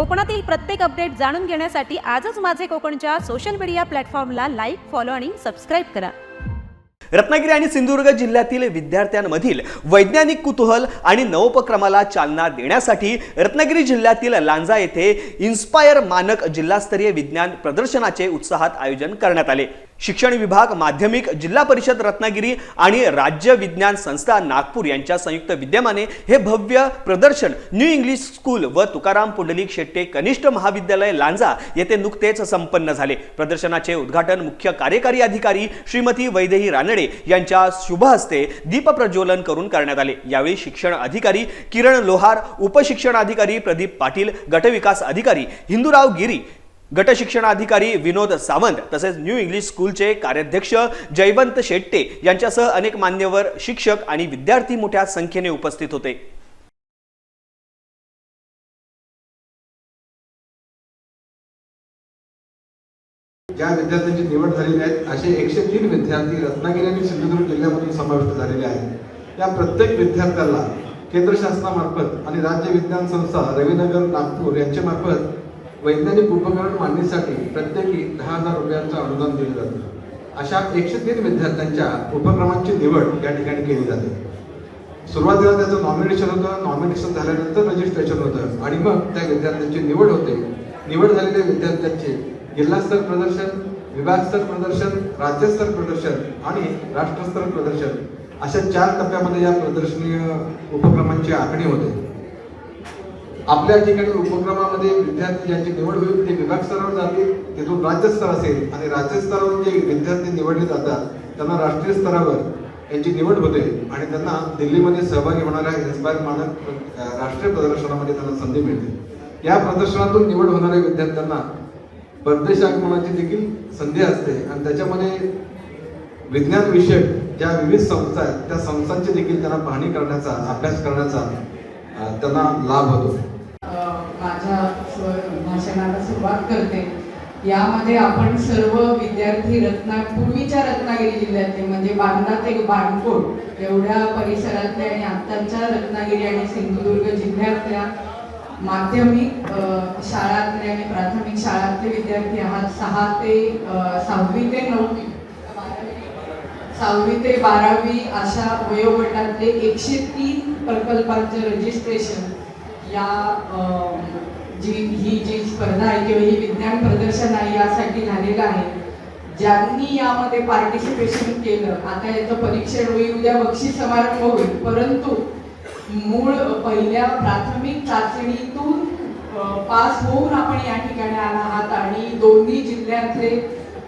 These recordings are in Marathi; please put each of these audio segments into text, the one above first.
कोकणातील प्रत्येक अपडेट जाणून घेण्यासाठी आजच माझे कोकणच्या सोशल मीडिया प्लॅटफॉर्मला लाईक फॉलो आणि सबस्क्राईब करा. रत्नागिरी आणि सिंधुदुर्ग जिल्ह्यातील विद्यार्थ्यांमधील वैज्ञानिक कुतूहल आणि नवोपक्रमाला चालना देण्यासाठी रत्नागिरी जिल्ह्यातील लांजा येथे इन्स्पायर मानक जिल्हास्तरीय विज्ञान प्रदर्शनाचे उत्साहात आयोजन करण्यात आले. शिक्षण विभाग माध्यमिक जिल्हा परिषद रत्नागिरी आणि राज्य विज्ञान संस्था नागपूर यांच्या संयुक्त विद्यमाने हे भव्य प्रदर्शन न्यू इंग्लिश स्कूल व तुकाराम पुंडलिक शेट्टे कनिष्ठ महाविद्यालय लांजा येथे नुकतेच संपन्न झाले. प्रदर्शनाचे उद्घाटन मुख्य कार्यकारी अधिकारी श्रीमती वैदेही रानडे यांच्या शुभ हस्ते दीपप्रज्वलन करून करण्यात आले. यावेळी शिक्षण अधिकारी किरण लोहार उपशिक्षण अधिकारी प्रदीप पाटील गटविकास अधिकारी हिंदूराव गिरी गट शिक्षणाधिकारी विनोद सावंत तसेच न्यू इंग्लिश स्कूलचे कार्याध्यक्ष जयवंत शेट्टे यांच्यासह अनेक मान्यवर शिक्षक आणि विद्यार्थी मोठ्या संख्येने उपस्थित होते. ज्या विद्यार्थ्यांची निवड झालेली आहे असे एकशे तीन विद्यार्थी रत्नागिरी आणि सिंधुदुर्ग जिल्ह्यामधून समाविष्ट झालेले आहेत. या प्रत्येक विद्यार्थ्याला केंद्र शासनामार्फत आणि राज्य विज्ञान संस्था रविनगर नागपूर यांच्या मार्फत वैज्ञानिक उपकरण मांडणीसाठी प्रत्येकी दहा हजार रुपयांचं अनुदान दिले जातं. अशा एकशे तीन विद्यार्थ्यांच्या उपक्रमांची निवड या ठिकाणी केली जाते. सुरुवातीला त्याचं नॉमिनेशन होतं नॉमिनेशन झाल्यानंतर रजिस्ट्रेशन होतं आणि मग त्या विद्यार्थ्यांची निवड होते. निवड झालेल्या विद्यार्थ्यांचे जिल्हास्तर प्रदर्शन विभागस्तर प्रदर्शन राज्यस्तर प्रदर्शन आणि राष्ट्रस्तर प्रदर्शन अशा चार टप्प्यामध्ये या प्रदर्शनीय उपक्रमांची आखणी होते. आपल्या ठिकाणी उपक्रमामध्ये विद्यार्थी ज्यांची निवड होईल ते विभाग स्तरावर जातील तिथून राज्यस्तर असेल आणि राज्यस्तरावर जे विद्यार्थी निवडले जातात त्यांना राष्ट्रीय स्तरावर यांची निवड होते आणि त्यांना दिल्लीमध्ये सहभागी होणाऱ्या इन्स्पायर मानक राष्ट्रीय प्रदर्शनामध्ये त्यांना संधी मिळते. या प्रदर्शनातून निवड होणाऱ्या विद्यार्थ्यांना परदेश आगमनाची देखील संधी असते आणि त्याच्यामध्ये विज्ञान विषयक ज्या विविध संस्था आहेत त्या संस्थांची देखील त्यांना पाहणी करण्याचा अभ्यास करण्याचा त्यांना लाभ होतो. करते. यामध्ये आपण सर्व विद्यार्थी रत्ना पूर्वीच्या रत्नागिरी जिल्ह्यातले म्हणजे बांदा ते बाणकोट एवढ्या परिसरातले आणि आत्ताच्या रत्नागिरी आणि सिंधुदुर्ग जिल्ह्यातल्या माध्यमिक शाळातले आणि प्राथमिक शाळातले विद्यार्थी आहात. सहा ते सहावी ते नववी सहावी ते बारावी अशा वयोगटातले एकशे तीन प्रकल्पांचे रजिस्ट्रेशन या अं, जी ही जी स्पर्धा आहे किंवा ही विज्ञान प्रदर्शन आहे यासाठी झालेलं आहे. ज्यांनी यामध्ये पार्टिसिपेशन केलं आता याचं परीक्षण होईल उद्या बक्षीस समारंभ होईल. परंतु मूळ पहिल्या प्राथमिक चाचणीतून पास होऊन आपण या ठिकाणी आला आहात आणि दोन्ही जिल्ह्यातले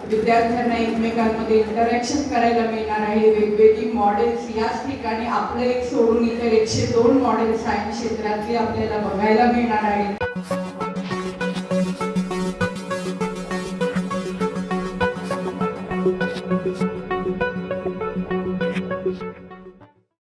विद्यार्थ्यांना एकमेकांमध्ये इंटरॅक्शन करायला मिळणार आहे. वेगवेगळी मॉडेल्स याच ठिकाणी आपलं एक सोडून इतर एकशे दोन मॉडेल्स सायन्स क्षेत्रातली आपल्याला बघायला मिळणार आहेत.